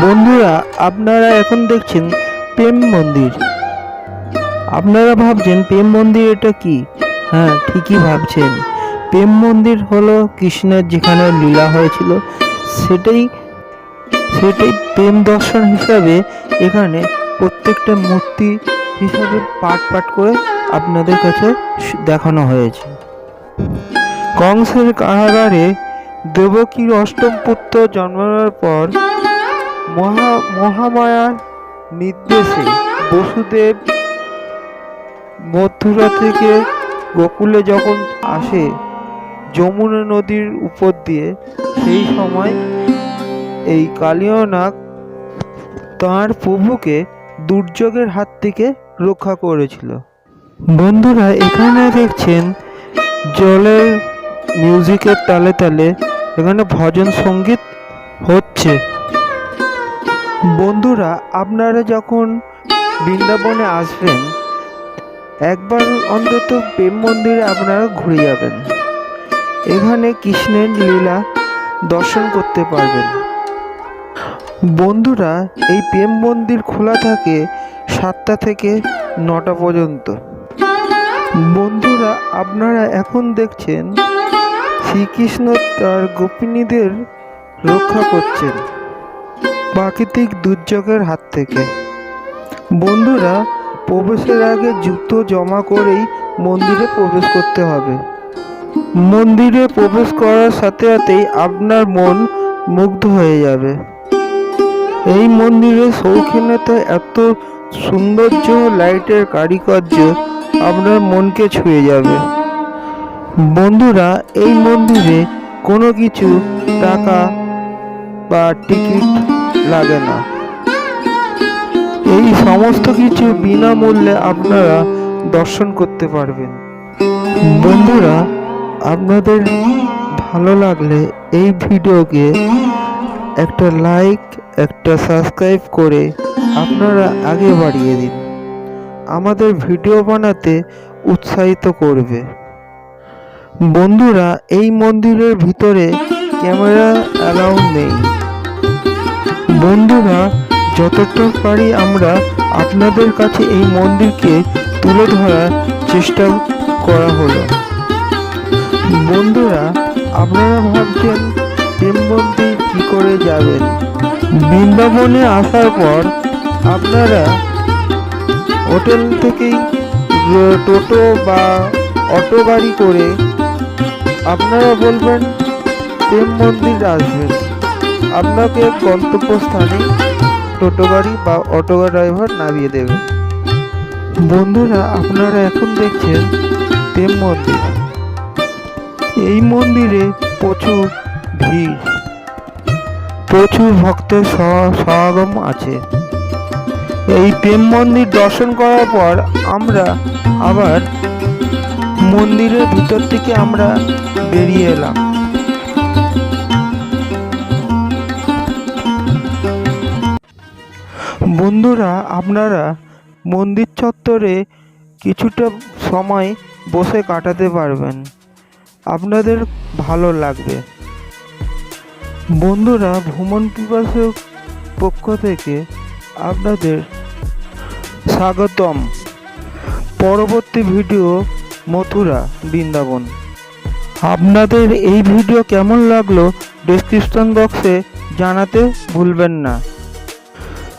বন্ধুরা, আপনারা এখন দেখছেন প্রেম মন্দির। আপনারা ভাবছেন, প্রেম মন্দির এটা কি? হ্যাঁ ঠিকই ভাবছেন। প্রেম মন্দির হলো কৃষ্ণের যেখানে লীলা হয়েছিল, সেটাই সেটাই প্রেম দর্শন হিসাবে এখানে প্রত্যেকটা মূর্তি হিসাবে পাট পাট করে আপনাদের কাছে দেখানো হয়েছে। কংসের কারাগারে দেবকীর অষ্টম পুত্র জন্মানোর পর মহা মহামায়ার নির্দেশে বসুদেব মথুরা থেকে গোকুলে যখন আসে, যমুনা নদীর উপর দিয়ে, সেই সময় এই কালিয়নাগ তাঁর প্রভুকে দুর্যোগের হাত থেকে রক্ষা করেছিল। বন্ধুরা, এখানে দেখছেন জলের মিউজিকের তালে তালে এখানে ভজন সংগীত হচ্ছে। বন্ধুরা, আপনারা যখন বৃন্দাবনে আসবেন, একবার অন্তত প্রেম মন্দিরে আপনারা ঘুরে যাবেন। এখানে কৃষ্ণের লীলা দর্শন করতে পারবেন। বন্ধুরা, এই প্রেম মন্দির খোলা থাকে সাতটা থেকে নটা পর্যন্ত। বন্ধুরা, আপনারা এখন দেখছেন শ্রীকৃষ্ণ তার গোপিনীদের রক্ষা করছেন। প্রাকৃতিক দুর্যোগের হাত থেকে। বন্ধুরা, প্রবেশের আগে জুতো জমা করেই মন্দিরে প্রবেশ করতে হবে। মন্দিরে প্রবেশ করার সাথে সাথেই আপনার মন মুগ্ধ হয়ে যাবে। এই মন্দিরে শৌখিনতা, এত সৌন্দর্য, লাইটের কারিকার্য আপনার মনকে ছুঁয়ে যাবে। বন্ধুরা, এই মন্দিরে কোনো কিছু, টাকা বা টিকিট লাগে না। এই সমস্ত কিছু বিনামূল্যে আপনারা দর্শন করতে পারবেন। বন্ধুরা, আপনাদের ভালো লাগলে এই ভিডিওকে একটা লাইক, একটা সাবস্ক্রাইব করে আপনারা আগে বাড়িয়ে দিন। আমাদের ভিডিও বানাতে উৎসাহিত করবে। বন্ধুরা, এই মন্দিরের ভিতরে ক্যামেরা অ্যালাউ নেই। বন্ধুরা যতটা পারি আমরা আপনাদের কাছে এই মন্দিরকে তুলে ধরার চেষ্টা করা হলো। বন্ধুরা, আপনারা ভাবছেন প্রেম মন্দির কী করে যাবেন? বৃন্দাবনে আসার পর আপনারা হোটেল থেকেই টোটো বা অটো গাড়ি করে আপনারা বলবেন প্রেম মন্দির আসবেন আপনাকে গন্তব্যস্থানে টোটো গাড়ি বা অটো ড্রাইভার নামিয়ে দেবে। বন্ধুরা, আপনারা এখন দেখছেন প্রেম মন্দির। এই মন্দিরে প্রচুর ভিড়। প্রচুর ভক্তের সমাগম আছে। এই প্রেম মন্দির দর্শন করার পর আমরা আবার মন্দিরের ভিতর থেকে আমরা বেরিয়ে এলাম। বন্ধুরা, আপনারা মন্দির চত্বরে কিছুটা সময় বসে কাটাতে পারবেন। আপনাদের ভালো লাগবে। বন্ধুরা, ভ্রমণ পিপাসক পক্ষ থেকে আপনাদের স্বাগতম। পরবর্তী ভিডিও মথুরা, বৃন্দাবন। আপনাদের এই ভিডিও কেমন লাগল ডেসক্রিপশন বক্সে জানাতে ভুলবেন না।